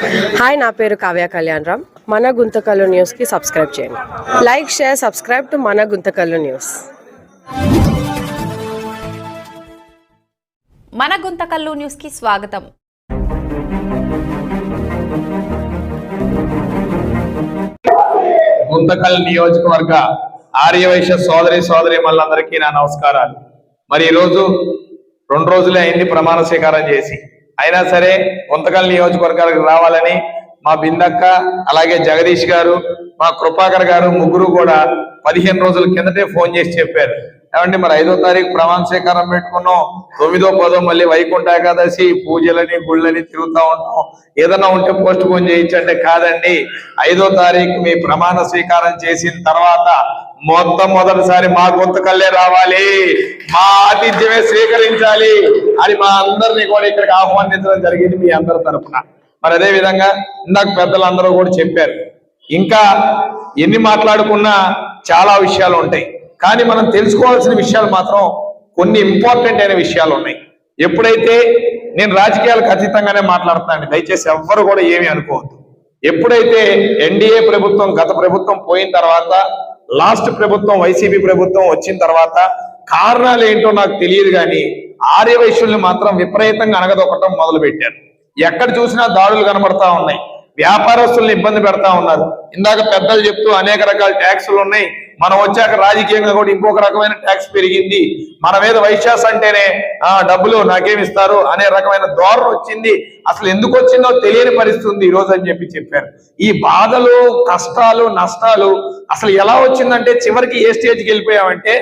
Hi నా పేరు కావ్య కళ్యాణ్ రామ్. మన గుంతకల్లు న్యూస్కి సబ్స్క్రైబ్ చేయండి. లైక్ షేర్ సబ్స్క్రైబ్ టు మన గుంతకల్లు న్యూస్ మన గుంతకల్లు న్యూస్కి స్వాగతం. గుంతకల్ నియోజకవర్గ ఆర్యవైశ్య సోదరి సోదరి మళ్ళందరికీ నా నమస్కారాలు. మరి ఈరోజు రెండు రోజులే అయింది ప్రమాణ స్వీకారం చేసి. అయినా సరే గుంతకల్ నియోజకవర్గాలకు రావాలని మా బిందక్క అలాగే జగదీష్ గారు మా కృపాకర్ గారు ముగ్గురు కూడా పదిహేను రోజుల కిందటే ఫోన్ చేసి చెప్పారు. ఏమంటే మరి ఐదో తారీఖు ప్రమాణ స్వీకారం పెట్టుకున్నాం. తొమ్మిదో పదో మళ్ళీ వైకుంఠ ఏకాదశి పూజలని గుళ్ళని తిరుగుతూ ఉంటాం. ఏదన్నా ఉంటే పోస్ట్ పోన్ చేయించంటే కాదండి. ఐదో తారీఖు మీ ప్రమాణ స్వీకారం చేసిన తర్వాత మొత్తం మొదటిసారి మా గుంతకల్లే రావాలి. మా ఆతిథ్యమే స్వీకరించాలి అని మా అందరినీ కూడా ఇక్కడికి ఆహ్వానించడం జరిగింది మీ అందరి తరఫున మరి అదే విధంగా ఇందాక పెద్దలందరూ కూడా చెప్పారు. ఇంకా ఎన్ని మాట్లాడుకున్నా చాలా విషయాలు ఉంటాయి. కానీ మనం తెలుసుకోవాల్సిన విషయాలు మాత్రం కొన్ని ఇంపార్టెంట్ అయిన విషయాలు ఉన్నాయి. ఎప్పుడైతే నేను రాజకీయాలకు అతీతంగానే మాట్లాడుతున్నాను దయచేసి ఎవ్వరు కూడా ఏమీ అనుకోవద్దు. ఎప్పుడైతే ఎన్డీఏ ప్రభుత్వం గత ప్రభుత్వం పోయిన తర్వాత లాస్ట్ ప్రభుత్వం వైసీపీ ప్రభుత్వం వచ్చిన తర్వాత కారణాలు ఏంటో నాకు తెలియదు కానీ ఆర్యవైశ్యుల్ని మాత్రం విపరీతంగా అనగదొక్కటం మొదలు పెట్టారు ఎక్కడ చూసినా దాడులు కనబడతా ఉన్నాయి. వ్యాపారస్తుల్ని ఇబ్బంది పెడతా ఉన్నారు. ఇందాక పెద్దలు చెప్తూ అనేక రకాల ట్యాక్సులు ఉన్నాయి. మనం వచ్చాక రాజకీయంగా కూడా ఇంకొక రకమైన ట్యాక్స్ పెరిగింది. మన మీద వైశ్యాస్ అంటేనే ఆ డబ్బులు నాకేమిస్తారు అనే రకమైన ధోరణి వచ్చింది. అసలు ఎందుకు వచ్చిందో తెలియని పరిస్థితి ఉంది ఈ రోజు అని చెప్పి చెప్పారు. ఈ బాధలు కష్టాలు నష్టాలు అసలు ఎలా వచ్చిందంటే చివరికి ఏ స్టేజ్కి వెళ్ళిపోయామంటే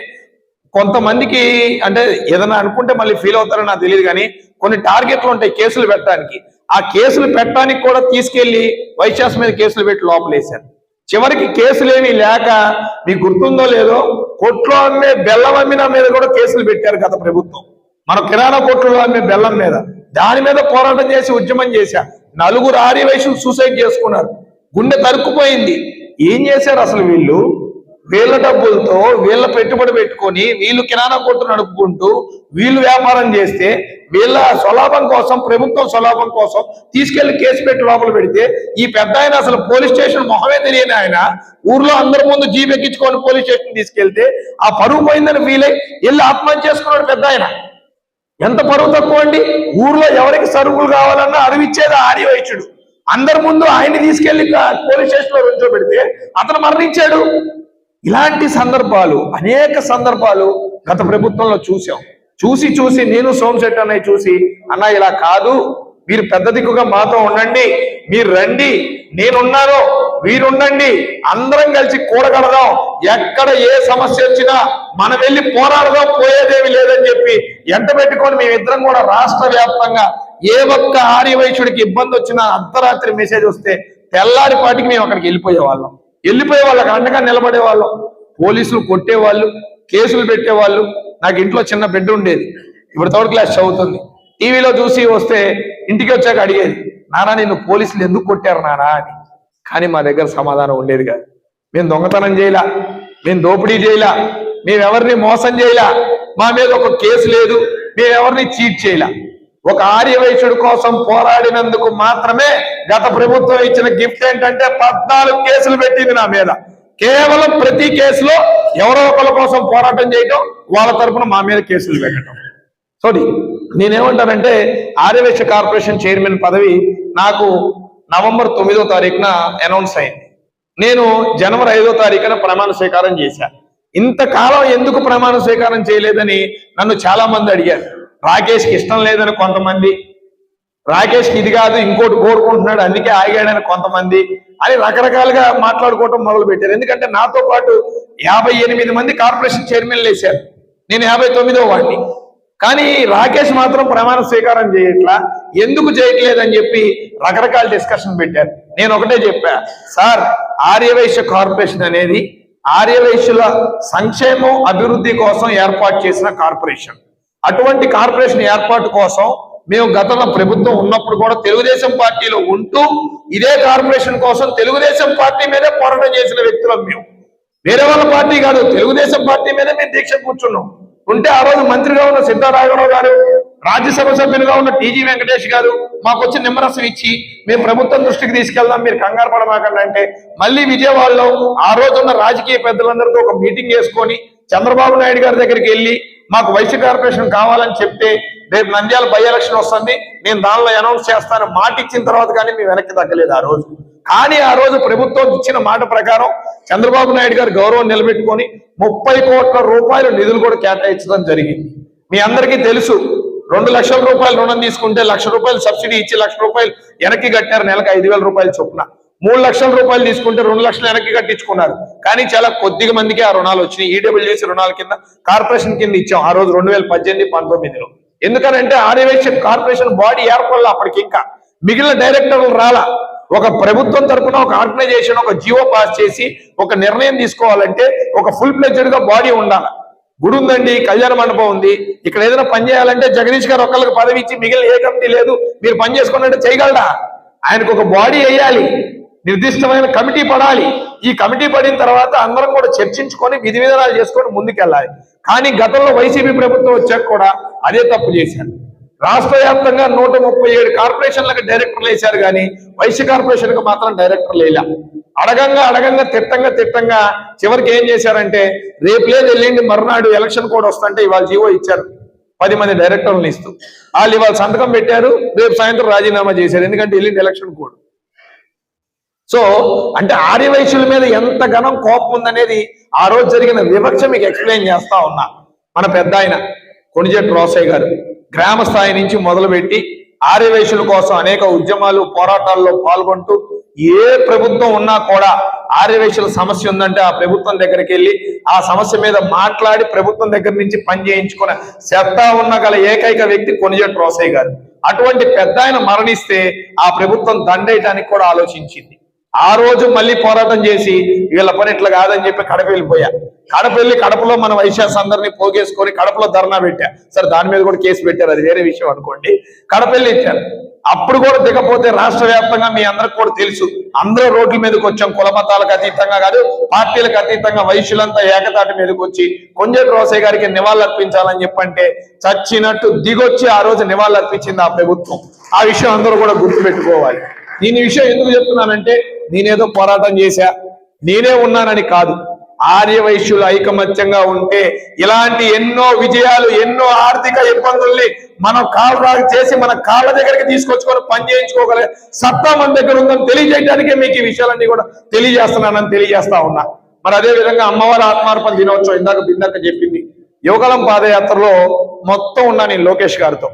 కొంతమందికి అంటే ఏదైనా అనుకుంటే మళ్ళీ ఫీల్ అవుతారో నాకు తెలియదు కానీ కొన్ని టార్గెట్లు ఉంటాయి కేసులు పెట్టడానికి. ఆ కేసులు పెట్టడానికి కూడా తీసుకెళ్ళి వైశ్యాస్ మీద కేసులు పెట్టి లోపలేశారు. చివరికి కేసులేమీ లేక మీకు గుర్తుందో లేదో కొట్లో అమ్మే బెల్లం అమ్మిన మీద కూడా కేసులు పెట్టారు గత ప్రభుత్వం. మన కిరాణా కొట్లో అమ్మే బెల్లం మీద. దాని మీద పోరాటం చేసి ఉద్యమం చేశా. నలుగురు ఆర్య వయసులు సూసైడ్ చేసుకున్నారు. గుండె తరుక్కుపోయింది. ఏం చేశారు అసలు వీళ్ళు? వీళ్ళ డబ్బులతో వీళ్ళ పెట్టుబడి పెట్టుకొని వీళ్ళు కిరాణా కొట్టు నడుపుకుంటూ వీళ్ళు వ్యాపారం చేస్తే వీళ్ళ స్వలాభం కోసం ప్రభుత్వం స్వలాభం కోసం తీసుకెళ్ళి కేసు పెట్టి లోపల పెడితే ఈ పెద్ద ఆయన అసలు పోలీస్ స్టేషన్ మొహమే తెలియని ఆయన ఊర్లో అందరి ముందు జీప్ ఎక్కించుకొని పోలీస్ స్టేషన్ తీసుకెళ్తే ఆ పరువు పోయిందని వీలై వెళ్ళి ఆత్మహత్య చేసుకున్నాడు పెద్ద ఆయన. ఎంత పరువు తక్కువ అండి? ఊర్లో ఎవరికి సరుకులు కావాలన్నా అడవిచ్చేది ఆర్యవైశ్యుడు అందరి ముందు ఆయన్ని తీసుకెళ్ళి పోలీస్ స్టేషన్లో పెడితే అతను మరణించాడు. ఇలాంటి సందర్భాలు అనేక సందర్భాలు గత ప్రభుత్వంలో చూసాం చూసి చూసి నేను సోమశెట్టి అన్నయ్య చూసి అన్న ఇలా కాదు. మీరు పెద్ద దిక్కుగా మాతో ఉండండి. మీరు రండి. నేనున్నాను. వీరుండండి. అందరం కలిసి కూడగడదాం ఎక్కడ ఏ సమస్య వచ్చినా మనం వెళ్ళి పోరాడదాం. పోయేదేమి లేదని చెప్పి ఎంట పెట్టుకొని మేమిద్దరం కూడా రాష్ట్ర వ్యాప్తంగా ఏ ఒక్క ఆర్యవైశ్యుడికి ఇబ్బంది వచ్చినా అర్ధరాత్రి మెసేజ్ వస్తే తెల్లారిపాటికి మేము అక్కడికి వెళ్ళిపోయేవాళ్ళం. వెళ్ళిపోయే వాళ్ళకి అండగా నిలబడే వాళ్ళం. పోలీసులు కొట్టేవాళ్ళు కేసులు పెట్టేవాళ్ళు. నాకు ఇంట్లో చిన్న బిడ్డ ఉండేది. ఇప్పుడు థర్డ్ క్లాస్ చదువుతుంది. టీవీలో చూసి వస్తే ఇంటికి వచ్చాక అడిగేది నానా నిన్ను పోలీసులు ఎందుకు కొట్టారు నానా? అని. కానీ మా దగ్గర సమాధానం ఉండేది కాదు. మేము దొంగతనం చేయలా మేము దోపిడీ చేయలా మేమెవరిని మోసం చేయలా మా మీద ఒక కేసు లేదు మేమెవరిని చీట్ చేయలా. ఒక ఆర్యవైశ్యుడు కోసం పోరాడినందుకు మాత్రమే గత ప్రభుత్వం ఇచ్చిన గిఫ్ట్ ఏంటంటే పద్నాలుగు కేసులు పెట్టింది నా మీద. కేవలం ప్రతి కేసులో ఎవరో ఒకరి కోసం పోరాటం చేయటం వాళ్ళ తరపున మా మీద కేసులు పెట్టడం సారీ నేనేమంటానంటే ఆర్యవైశ్య కార్పొరేషన్ చైర్మన్ పదవి నాకు నవంబర్ తొమ్మిదో తారీఖున అనౌన్స్ అయింది. నేను జనవరి ఐదో తారీఖున ప్రమాణ స్వీకారం చేశాను ఇంతకాలం ఎందుకు ప్రమాణ స్వీకారం చేయలేదని నన్ను చాలా మంది అడిగారు. రాకేష్కి ఇష్టం లేదని కొంతమంది. రాకేష్కి ఇది కాదు ఇంకోటి కోరుకుంటున్నాడు అందుకే ఆగాడని కొంతమంది. అని రకరకాలుగా మాట్లాడుకోవటం మొదలు పెట్టారు ఎందుకంటే నాతో పాటు యాభై ఎనిమిది మంది కార్పొరేషన్ చైర్మన్లు వేశారు. నేను యాభై తొమ్మిదో వాడిని. కానీ రాకేష్ మాత్రం ప్రమాణ స్వీకారం చేయట్లా ఎందుకు చేయట్లేదని చెప్పి రకరకాల డిస్కషన్ పెట్టారు. నేను ఒకటే చెప్పా సార్ ఆర్యవైశ్య కార్పొరేషన్ అనేది ఆర్యవైశ్యుల సంక్షేమం అభివృద్ధి కోసం ఏర్పాటు చేసిన కార్పొరేషన్. అటువంటి కార్పొరేషన్ ఏర్పాటు కోసం మేము గతంలో ప్రభుత్వం ఉన్నప్పుడు కూడా తెలుగుదేశం పార్టీలో ఉంటూ ఇదే కార్పొరేషన్ కోసం తెలుగుదేశం పార్టీ మీదే పోరాటం చేసిన వ్యక్తులం మేము. వేరే వాళ్ళ పార్టీ కాదు తెలుగుదేశం పార్టీ మీదే మేము దీక్ష కూర్చున్నాం. ఉంటే ఆ రోజు మంత్రిగా ఉన్న సిద్ధారాఘవరావు గారు రాజ్యసభ సభ్యులుగా ఉన్న టీజీ వెంకటేష్ గారు మాకు వచ్చి నిమ్మరసం ఇచ్చి మేము ప్రభుత్వం దృష్టికి తీసుకెళ్దాం మీరు కంగారు పడమాకండి అంటే మళ్ళీ విజయవాడలో ఆ రోజున్న రాజకీయ పెద్దలందరితో ఒక మీటింగ్ చేసుకొని చంద్రబాబు నాయుడు గారి దగ్గరికి వెళ్ళి మాకు వైసీ కార్పొరేషన్ కావాలని చెప్తే రేపు నంద్యాల బై ఎలక్షన్ వస్తుంది నేను దానిలో అనౌన్స్ చేస్తాను. మాట ఇచ్చిన తర్వాత కానీ మేము వెనక్కి తగ్గలేదు ఆ రోజు. కానీ ఆ రోజు ప్రభుత్వం ఇచ్చిన మాట ప్రకారం చంద్రబాబు నాయుడు గారు గౌరవం నిలబెట్టుకొని ముప్పై కోట్ల రూపాయల నిధులు కూడా కేటాయించడం జరిగింది. మీ అందరికీ తెలుసు రెండు లక్షల రూపాయలు రుణం తీసుకుంటే లక్ష రూపాయలు సబ్సిడీ ఇచ్చి లక్ష రూపాయలు వెనక్కి కట్టారు నెలకు ఐదు వేల రూపాయలు చొప్పున. మూడు లక్షల రూపాయలు తీసుకుంటే రెండు లక్షలు వెనక్కి కట్టించుకున్నారు. కానీ చాలా కొద్దిగా మందికి ఆ రుణాలు వచ్చినాయి. ఈడబ్ల్యూఎస్ రుణాల కింద కార్పొరేషన్ కింద ఇచ్చాం ఆ రోజు రెండు వేల పద్దెనిమిది పంతొమ్మిదిలో. ఎందుకనంటే ఆర్యవేక్ష కార్పొరేషన్ బాడీ ఏర్పడలే అప్పటికి ఇంకా. మిగిలిన డైరెక్టర్లు రాలా. ఒక ప్రభుత్వం తరపున ఒక ఆర్గనైజేషన్ ఒక జియో పాస్ చేసి ఒక నిర్ణయం తీసుకోవాలంటే ఒక ఫుల్ ప్లెజ్డ్గా బాడీ ఉండాలి. గుడి ఉందండి కళ్యాణ మండపం ఉంది. ఇక్కడ ఏదైనా పని చేయాలంటే జగదీష్ గారు ఒక్కరికి పదవి ఇచ్చి మిగిలిన ఏ కమిటీ లేదు. మీరు పని చేసుకున్నట్టు చేయగలరా? ఆయనకు ఒక బాడీ వేయాలి. నిర్దిష్టమైన కమిటీ పడాలి. ఈ కమిటీ పడిన తర్వాత అందరం కూడా చర్చించుకొని విధి విధానాలు చేసుకొని ముందుకెళ్ళాలి. కానీ గతంలో వైసీపీ ప్రభుత్వం వచ్చాక కూడా అదే తప్పు చేశారు. రాష్ట్ర వ్యాప్తంగా నూట ముప్పై ఏడు కార్పొరేషన్లకు డైరెక్టర్లు వేశారు కానీ వైశ్య కార్పొరేషన్కు మాత్రం డైరెక్టర్లు వేయలే. అడగంగా అడగంగా తిట్టంగా తిట్టంగా చివరికి ఏం చేశారంటే రేపు లేదు వెళ్ళింది మర్నాడు ఎలక్షన్ కూడా వస్తుంటే ఇవాళ జీవో ఇచ్చారు. పది మంది డైరెక్టర్లను ఇస్తూ. వాళ్ళు ఇవాళ సంతకం పెట్టారు రేపు సాయంత్రం రాజీనామా చేశారు. ఎందుకంటే వెళ్ళింది ఎలక్షన్ కోడ్. సో అంటే ఆర్యవైశ్యుల మీద ఎంత ఘనం కోపం ఉందనేది ఆ రోజు జరిగిన వివక్ష మీకు ఎక్స్ప్లెయిన్ చేస్తా ఉన్నా. మన పెద్ద ఆయన కొణిజెట్ రోసయ్య గారు గ్రామ స్థాయి నుంచి మొదలుపెట్టి ఆర్యవైశ్యుల కోసం అనేక ఉద్యమాలు పోరాటాల్లో పాల్గొంటూ ఏ ప్రభుత్వం ఉన్నా కూడా ఆర్యవైశ్యుల సమస్య ఉందంటే ఆ ప్రభుత్వం దగ్గరికి వెళ్ళి ఆ సమస్య మీద మాట్లాడి ప్రభుత్వం దగ్గర నుంచి పని చేయించుకున్న సత్తా ఉన్న గల ఏకైక వ్యక్తి కొనిజెట్ రోసయ్య గారు. అటువంటి పెద్ద ఆయన మరణిస్తే ఆ ప్రభుత్వం దండేయటానికి కూడా ఆలోచించింది. ఆ రోజు మళ్ళీ పోరాటం చేసి వీళ్ళ పని ఇట్లా కాదని చెప్పి కడప వెళ్ళిపోయా. కడప వెళ్ళి కడపలో మన వైశ్యాస్ అందరినీ పోగేసుకొని కడపలో ధర్నా పెట్టా. సరే దాని మీద కూడా కేసు పెట్టారు. అది వేరే విషయం అనుకోండి. కడప వెళ్ళి ఇచ్చారు. అప్పుడు కూడా దిగపోతే రాష్ట్ర వ్యాప్తంగా మీ అందరికి కూడా తెలుసు. అందరూ రోడ్ల మీదకి వచ్చాం. కులమతాలకు అతీతంగా కాదు పార్టీలకు అతీతంగా వైశ్యులంతా ఏకతాటి మీదకి వచ్చి కొంజటి రోసయ్య గారికి నివాళులర్పించాలని చెప్పంటే చచ్చినట్టు దిగొచ్చి ఆ రోజు నివాళులర్పించింది ఆ ప్రభుత్వం. ఆ విషయం అందరూ కూడా గుర్తుపెట్టుకోవాలి. పెట్టుకోవాలి ఈ విషయం ఎందుకు చెప్తున్నానంటే నేనేదో పోరాటం చేశా. నేనే ఉన్నానని కాదు. ఆర్యవైశ్యులు ఐకమత్యంగా ఉంటే ఇలాంటి ఎన్నో విజయాలు ఎన్నో ఆర్థిక ఇబ్బందుల్ని మనం కాళ్ళు చేసి మన కాళ్ళ దగ్గరికి తీసుకొచ్చుకొని పని చేయించుకోగల. సత్తా మన దగ్గర ఉందని తెలియజేయడానికే మీకు ఈ విషయాలన్నీ కూడా తెలియజేస్తున్నానని తెలియజేస్తా ఉన్నా. మరి అదే విధంగా అమ్మవారి ఆత్మార్పణ దినోత్సవం ఇందాక ఇందాక చెప్పింది. యువకలం పాదయాత్రలో మొత్తం ఉన్నా నేను లోకేష్ గారితో.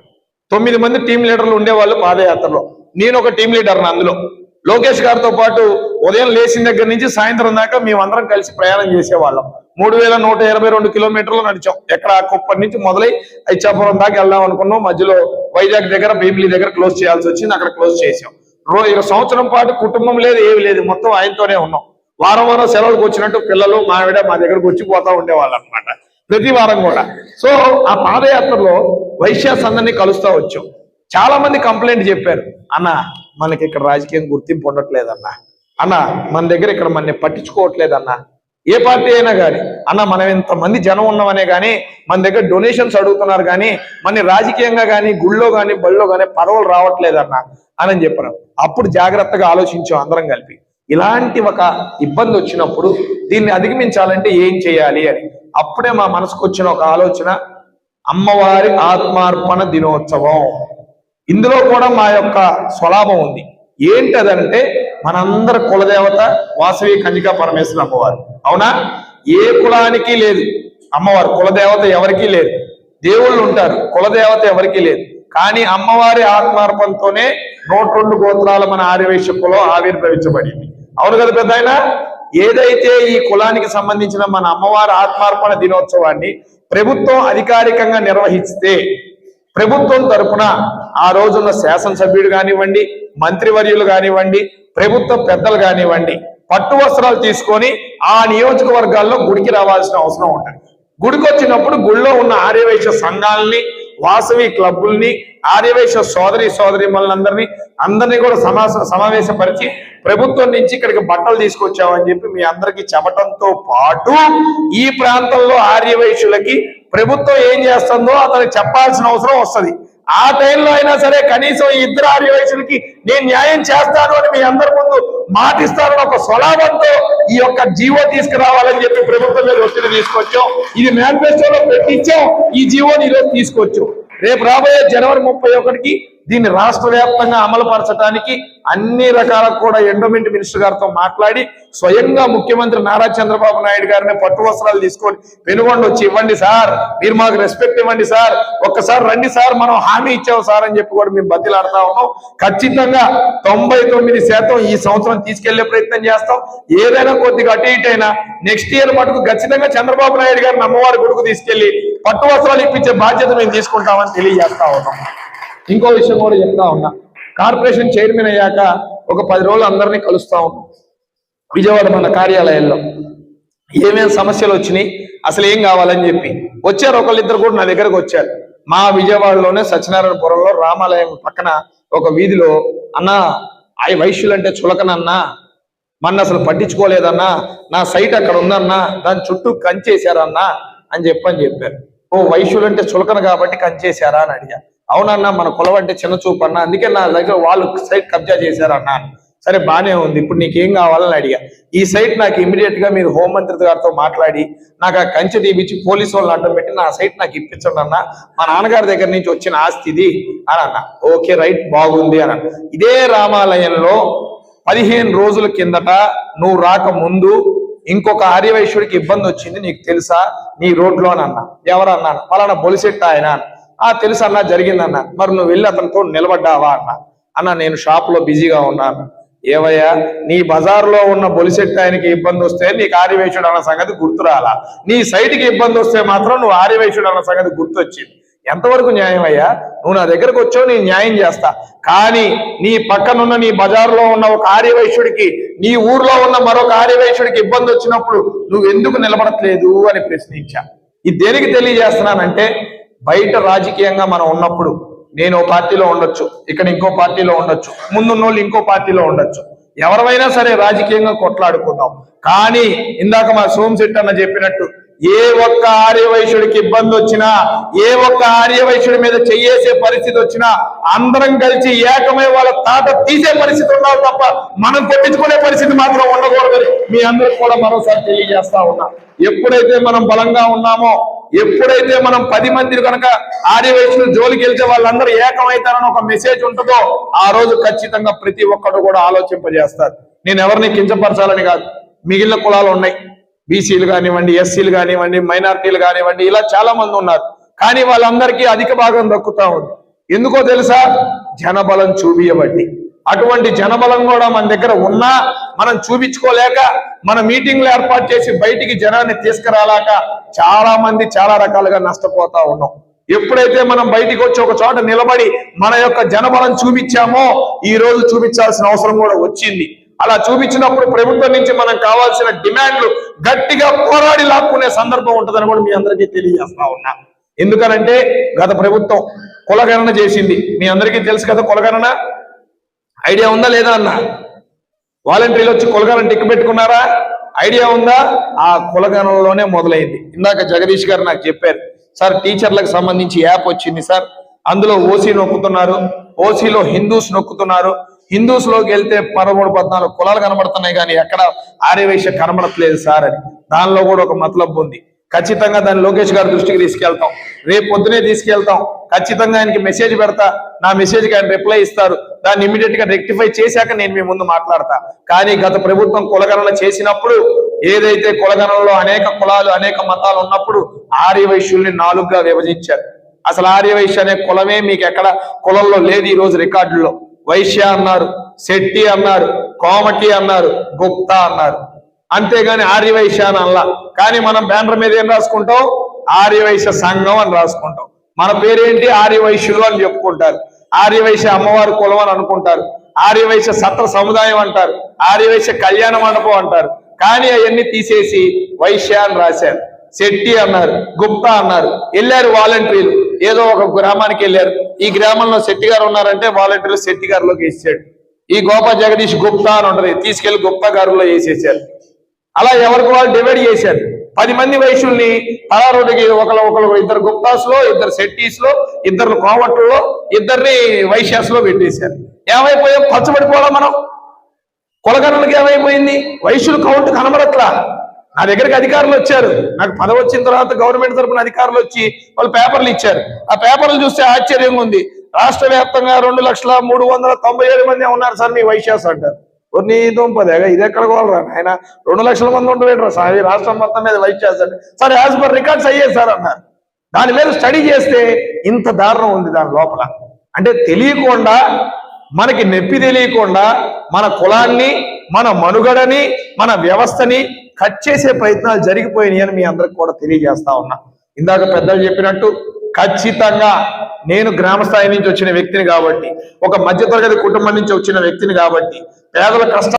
తొమ్మిది మంది టీం లీడర్లు ఉండేవాళ్ళు పాదయాత్రలో. నేను ఒక టీం లీడర్ని అందులో. లోకేష్ గారితో పాటు ఉదయం లేచిన దగ్గర నుంచి సాయంత్రం దాకా మేమందరం కలిసి ప్రయాణం చేసేవాళ్ళం. మూడు వేల నూట ఇరవై రెండు కిలోమీటర్లు నడిచాం. ఎక్కడ కుప్పటి నుంచి మొదలై ఐచాపురం దాకా వెళ్దాం అనుకున్నాం. మధ్యలో వైజాగ్ దగ్గర భీమిలి దగ్గర క్లోజ్ చేయాల్సి వచ్చింది. అక్కడ క్లోజ్ చేసాం రో ఇక సంవత్సరం పాటు కుటుంబం లేదు ఏమి లేదు. మొత్తం ఆయనతోనే ఉన్నాం. వారం వారం సెలవులకు వచ్చినట్టు పిల్లలు మా ఆవిడ మా దగ్గరకు వచ్చి పోతా ఉండేవాళ్ళు అనమాట ప్రతి వారం కూడా. సో ఆ పాదయాత్రలో వైశ్యాస్ అందరినీ కలుస్తా వచ్చాం. చాలా మంది కంప్లైంట్ చెప్పారు. అన్న మనకి ఇక్కడ రాజకీయం గుర్తింపు ఉండట్లేదన్నా. అన్న మన దగ్గర ఇక్కడ మనని పట్టించుకోవట్లేదన్నా. ఏ పార్టీ అయినా కానీ అన్న మనం ఇంతమంది జనం ఉన్నామనే కానీ మన దగ్గర డొనేషన్స్ అడుగుతున్నారు కానీ మన రాజకీయంగా కానీ గుళ్ళో కానీ బళ్ళో కానీ పదవులు రావట్లేదన్న అని చెప్పారు. అప్పుడు జాగ్రత్తగా ఆలోచించాం అందరం కలిపి. ఇలాంటి ఒక ఇబ్బంది వచ్చినప్పుడు దీన్ని అధిగమించాలంటే ఏం చేయాలి అని. అప్పుడే మా మనసుకు వచ్చిన ఒక ఆలోచన అమ్మవారి ఆత్మార్పణ దినోత్సవం. ఇందులో కూడా మా యొక్క స్వలాభం ఉంది. ఏంటదంటే మనందరి కులదేవత వాసవి కన్యకా పరమేశ్వర అమ్మవారు. అవునా? ఏ కులానికి లేదు. అమ్మవారు కులదేవత ఎవరికీ లేదు. దేవుళ్ళు ఉంటారు కులదేవత ఎవరికీ లేదు. కానీ అమ్మవారి ఆత్మార్పణతోనే నూట రెండు గోత్రాల మన ఆర్యవైశ్య కులం ఆవిర్భవించబడింది. అవును కదా పెద్ద ఏదైతే ఈ కులానికి సంబంధించిన మన అమ్మవారి ఆత్మార్పణ దినోత్సవాన్ని ప్రభుత్వం అధికారికంగా నిర్వహిస్తే ప్రభుత్వం తరపున ఆ రోజున్న శాసనసభ్యుడు కానివ్వండి మంత్రివర్యులు కానివ్వండి ప్రభుత్వ పెద్దలు కానివ్వండి పట్టు వస్త్రాలు తీసుకొని ఆ నియోజకవర్గాల్లో గుడికి రావాల్సిన అవసరం ఉంటుంది. గుడికి వచ్చినప్పుడు గుళ్ళో ఉన్న ఆర్యవైశ్య సంఘాలని వాసవి క్లబ్బుల్ని ఆర్యవైశ్య సోదరి సోదరి మనందరినీ అందరినీ కూడా సమాస సమావేశపరిచి ప్రభుత్వం నుంచి ఇక్కడికి బట్టలు తీసుకొచ్చామని చెప్పి మీ అందరికీ చెప్పటంతో పాటు ఈ ప్రాంతంలో ఆర్యవైశ్యులకి ప్రభుత్వం ఏం చేస్తుందో అతనికి చెప్పాల్సిన అవసరం వస్తుంది. ఆ టైంలో అయినా సరే కనీసం ఈ ఇద్దరు ఆర్యవైశ్యులకి నేను న్యాయం చేస్తాను అని మీ అందరి ముందు మాటిస్తానని ఒక స్వలాభంతో ఈ యొక్క జీవో తీసుకురావాలని చెప్పి ప్రభుత్వం మీద ఒత్తిడి తీసుకొచ్చాం. ఇది మేనిఫెస్టోలో పెట్టించాం. ఈ జీవోని ఈరోజు తీసుకొచ్చాం. రేపు రాబోయే జనవరి ముప్పై ఒకటికి దీన్ని రాష్ట్ర వ్యాప్తంగా అమలు పరచడానికి అన్ని రకాల కూడా ఎండోమెంట్ మినిస్టర్ గారితో మాట్లాడి స్వయంగా ముఖ్యమంత్రి నారా చంద్రబాబు నాయుడు గారిని పట్టు వస్త్రాలు తీసుకొని పెనుగొండ వచ్చి ఇవ్వండి సార్ మీరు మాకు రెస్పెక్ట్ ఇవ్వండి సార్ ఒక్కసారి రండి సార్ మనం హామీ ఇచ్చాము సార్ అని చెప్పి కూడా మేము బతిలాడుతా ఉన్నాం. ఖచ్చితంగా తొంభై తొమ్మిది శాతం ఈ సంవత్సరం తీసుకెళ్ళే ప్రయత్నం చేస్తాం. ఏదైనా కొద్దిగా అటు ఇటు అయినా నెక్స్ట్ ఇయర్ మటుకు ఖచ్చితంగా చంద్రబాబు నాయుడు గారిని అమ్మవారి గుడుకు తీసుకెళ్ళి పట్టు వస్త్రాలు ఇప్పించే బాధ్యత మేము తీసుకుంటామని తెలియజేస్తా ఉన్నాం. ఇంకో విషయం కూడా చెప్తా ఉన్నా. కార్పొరేషన్ చైర్మన్ అయ్యాక ఒక పది రోజులు అందరినీ కలుస్తా ఉన్నాం. విజయవాడ మన కార్యాలయంలో. ఏమేం సమస్యలు వచ్చినాయి అసలు ఏం కావాలని చెప్పి. వచ్చారు ఒకళ్ళిద్దరు కూడా నా దగ్గరకు వచ్చారు. మా విజయవాడలోనే సత్యనారాయణపురంలో రామాలయం పక్కన ఒక వీధిలో అన్న ఆ వైశ్యులంటే చులకనన్నా మన అసలు పట్టించుకోలేదన్నా నా సైట్ అక్కడ ఉందన్నా దాని చుట్టూ కంచేశారన్నా అని చెప్పని చెప్పారు. ఓ వైశ్యులంటే చులకన కాబట్టి కంచేశారా అని అడిగా. అవునన్నా మన కులం అంటే చిన్న చూపు అన్న. అందుకే నా దగ్గర వాళ్ళు సైట్ కబ్జా చేశారన్నా సరే బానే ఉంది. ఇప్పుడు నీకేం కావాలని అడిగా. ఈ సైట్ నాకు ఇమీడియట్గా మీరు హోంమంత్రి గారితో మాట్లాడి నాకు ఆ కంచె తీపిచ్చి పోలీసు వాళ్ళని అడ్డం పెట్టి నా సైట్ నాకు ఇప్పించండి అన్న. మా నాన్నగారి దగ్గర నుంచి వచ్చిన ఆస్తి ఇది అని అన్న. ఓకే రైట్ బాగుంది అని అన్న. ఇదే రామాలయంలో పదిహేను రోజుల కిందట నువ్వు రాక ముందు ఇంకొక ఆర్యవైశ్యుడికి ఇబ్బంది వచ్చింది నీకు తెలుసా? నీ రోడ్లో అని పలానా బొలిసెట్ట ఆయన అని. ఆ తెలుసు అన్న జరిగిందన్న మరి నువ్వు వెళ్ళి అతనితో నిలబడ్డావా అన్న? అన్న నేను షాప్లో బిజీగా ఉన్నాను ఏవయ్యా నీ బజార్లో ఉన్న బొలిసెట్ ఆయనకి ఇబ్బంది వస్తే నీకు ఆర్యవేశుడు అన్న సంగతి గుర్తురాలా నీ సైట్కి ఇబ్బంది వస్తే మాత్రం నువ్వు ఆర్యవేశుడు అన్న సంగతి గుర్తొచ్చింది. ఎంతవరకు న్యాయం అయ్యా నువ్వు నా దగ్గరకు వచ్చావు నేను న్యాయం చేస్తా. కానీ నీ పక్కనున్న నీ బజార్లో ఉన్న ఒక ఆర్యవైశ్యుడికి నీ ఊర్లో ఉన్న మరొక ఆర్యవైశ్యుడికి ఇబ్బంది వచ్చినప్పుడు నువ్వు ఎందుకు నిలబడట్లేదు? అని ప్రశ్నించా. ఇది దేనికి తెలియజేస్తున్నానంటే బయట రాజకీయంగా మనం ఉన్నప్పుడు నేను ఓ పార్టీలో ఉండొచ్చు ఇక్కడ ఇంకో పార్టీలో ఉండొచ్చు ముందున్న వాళ్ళు ఇంకో పార్టీలో ఉండొచ్చు. ఎవరైనా సరే రాజకీయంగా కొట్లాడుకుందాం. కానీ ఇందాక మా సోమశెట్టి అన్న చెప్పినట్టు ఏ ఒక్క ఆర్యవైశ్యుడికి ఇబ్బంది వచ్చినా ఏ ఒక్క ఆర్యవైశ్యుడి మీద చెయ్యేసే పరిస్థితి వచ్చినా అందరం కలిసి ఏకమై వాళ్ళ తాట తీసే పరిస్థితి ఉండాలి తప్ప మనం కొట్టించుకునే పరిస్థితి మాత్రం ఉండకూడదని మీ అందరికి కూడా మరోసారి తెలియజేస్తా ఉన్నా. ఎప్పుడైతే మనం బలంగా ఉన్నామో ఎప్పుడైతే మనం పది మంది కనుక ఆర్యవైశ్యులు జోలికి వెళ్తే వాళ్ళందరూ ఏకమవుతారని ఒక మెసేజ్ ఉంటుందో ఆ రోజు ఖచ్చితంగా ప్రతి ఒక్కరు కూడా ఆలోచింపజేస్తారు. నేను ఎవరిని కించపరచాలని కాదు మిగిలిన కులాలు ఉన్నాయి. బీసీలు కానివ్వండి ఎస్సీలు కానివ్వండి మైనార్టీలు కానివ్వండి ఇలా చాలా మంది ఉన్నారు. కానీ వాళ్ళందరికీ అధిక భాగం దక్కుతా ఉంది. ఎందుకో తెలుసా? జనబలం చూపియబట్టి అటువంటి జనబలం కూడా మన దగ్గర ఉన్నా మనం చూపించుకోలేక మన మీటింగ్లు ఏర్పాటు చేసి బయటికి జనాన్ని తీసుకురాలాక చాలా మంది చాలా రకాలుగా నష్టపోతా ఉన్నాం. ఎప్పుడైతే మనం బయటికి వచ్చి ఒక చోట నిలబడి మన యొక్క జనబలం చూపించామో ఈ రోజు చూపించాల్సిన అవసరం కూడా వచ్చింది. అలా చూపించినప్పుడు ప్రభుత్వం నుంచి మనం కావాల్సిన డిమాండ్లు గట్టిగా పోరాడి లాక్కునే సందర్భం ఉంటుందని కూడా మీ అందరికీ తెలియజేస్తా ఉన్నా. ఎందుకనంటే గత ప్రభుత్వం కులగణన చేసింది. మీ అందరికీ తెలుసు కదా కులగణన? ఐడియా ఉందా లేదా అన్న? వాలంటీర్లు వచ్చి కులగణన టిక్ పెట్టుకున్నారా? ఐడియా ఉందా? ఆ కులగణనలోనే మొదలైంది. ఇందాక జగదీష్ గారు నాకు చెప్పారు సార్ టీచర్లకు సంబంధించి యాప్ వచ్చింది సార్. అందులో ఓసీ నొక్కుతున్నారు. ఓసీలో హిందూస్ నొక్కుతున్నారు. హిందూస్లోకి వెళ్తే పదమూడు పద్నాలుగు కులాలు కనబడుతున్నాయి కానీ ఎక్కడ ఆర్యవైశ్య కనబడట్లేదు సార్ అని. దానిలో కూడా ఒక మతలబ్ ఉంది. ఖచ్చితంగా దాన్ని లోకేష్ గారి దృష్టికి తీసుకెళ్తాం. రేపు పొద్దునే తీసుకెళ్తాం. ఖచ్చితంగా ఆయనకి మెసేజ్ పెడతా. నా మెసేజ్కి ఆయన రిప్లై ఇస్తారు. దాన్ని ఇమీడియట్గా రెక్టిఫై చేశాక నేను మీ ముందు మాట్లాడతా. కానీ గత ప్రభుత్వం కులగణన చేసినప్పుడు ఏదైతే కులగణనలో అనేక కులాలు అనేక మతాలు ఉన్నప్పుడు ఆర్యవైశ్యుల్ని నాలుగుగా విభజించారు. అసలు ఆర్యవైశ్య అనే కులమే మీకు ఎక్కడ కులంలో లేదు ఈ రోజు రికార్డుల్లో. వైశ్య అన్నారు శెట్టి అన్నారు కోమటి అన్నారు గుప్తా అన్నారు. అంతేగాని ఆర్యవైశ్య అని అనలా. కానీ మనం బ్యానర్ మీద ఏం రాసుకుంటాం? ఆర్యవైశ్య సంఘం అని రాసుకుంటాం. మన పేరేంటి? ఆర్యవైశ్యులు అని చెప్పుకుంటారు. ఆర్యవైశ్య అమ్మవారి కులం అని అనుకుంటారు. ఆర్యవైశ్య సత్ర సముదాయం అంటారు. ఆర్యవైశ్య కళ్యాణ మండపం అంటారు. కానీ అవన్నీ తీసేసి వైశ్య అని రాశారు. శెట్టి అన్నారు గుప్తా అన్నారు. వెళ్ళారు వాలంటీర్లు. ఏదో ఒక గ్రామానికి వెళ్ళారు. ఈ గ్రామంలో శెట్టి గారు ఉన్నారంటే వాలంటీర్లు శెట్టి గారిలోకి వేసాడు ఈ గోపా జగదీష్ గుప్తా అని ఉంటది. తీసుకెళ్ళి గుప్తా గారులో వేసేసారు. అలా ఎవరికి వాళ్ళు డివైడ్ చేశారు. పది మంది వైశ్యుల్ని తలా ఒకరు ఒకరు ఇద్దరు గుప్తాస్లో ఇద్దరు సెట్టీస్లో ఇద్దరు కోవట్లలో ఇద్దరిని వైశ్యాస్లో పెట్టేశారు. ఏమైపోయాం? పచ్చబడిపోవడం మనం. కులగణనకి ఏమైపోయింది? వైశ్యులు కౌంట్ కనబడట్లా. నా దగ్గరికి అధికారులు వచ్చారు. నాకు పదవి వచ్చిన తర్వాత గవర్నమెంట్ తరపున అధికారులు వచ్చి వాళ్ళు పేపర్లు ఇచ్చారు. ఆ పేపర్లు చూస్తే ఆశ్చర్యంగా ఉంది. రాష్ట్ర వ్యాప్తంగా రెండు లక్షల మూడు వందల తొంభై ఏడు మంది ఉన్నారు సార్ మీ వైశ్యాస్ అంటారు. నీ దుంపదేగా ఇది ఎక్కడ కోలరా ఆయన రెండు లక్షల మంది ఉండవేంట్రా సార్ రాష్ట్రం మొత్తం మీద వైశ్యాస్ అంటే. సార్ యాజ్ పర్ రికార్డ్స్ అయ్యాయి సార్ అన్నారు. దాని మీద స్టడీ చేస్తే ఇంత దారుణం ఉంది దాని లోపల. అంటే తెలియకుండా మనకి నొప్పి తెలియకుండా మన కులాన్ని మన మనుగడని మన వ్యవస్థని కట్ చేసే ప్రయత్నాలు జరిగిపోయినాయి అని మీ అందరికి కూడా తెలియజేస్తా ఉన్నా. ఇందాక పెద్దలు చెప్పినట్టు ఖచ్చితంగా నేను గ్రామ స్థాయి నుంచి వచ్చిన వ్యక్తిని కాబట్టి ఒక మధ్యతరగతి కుటుంబం నుంచి వచ్చిన వ్యక్తిని కాబట్టి పేదల కష్ట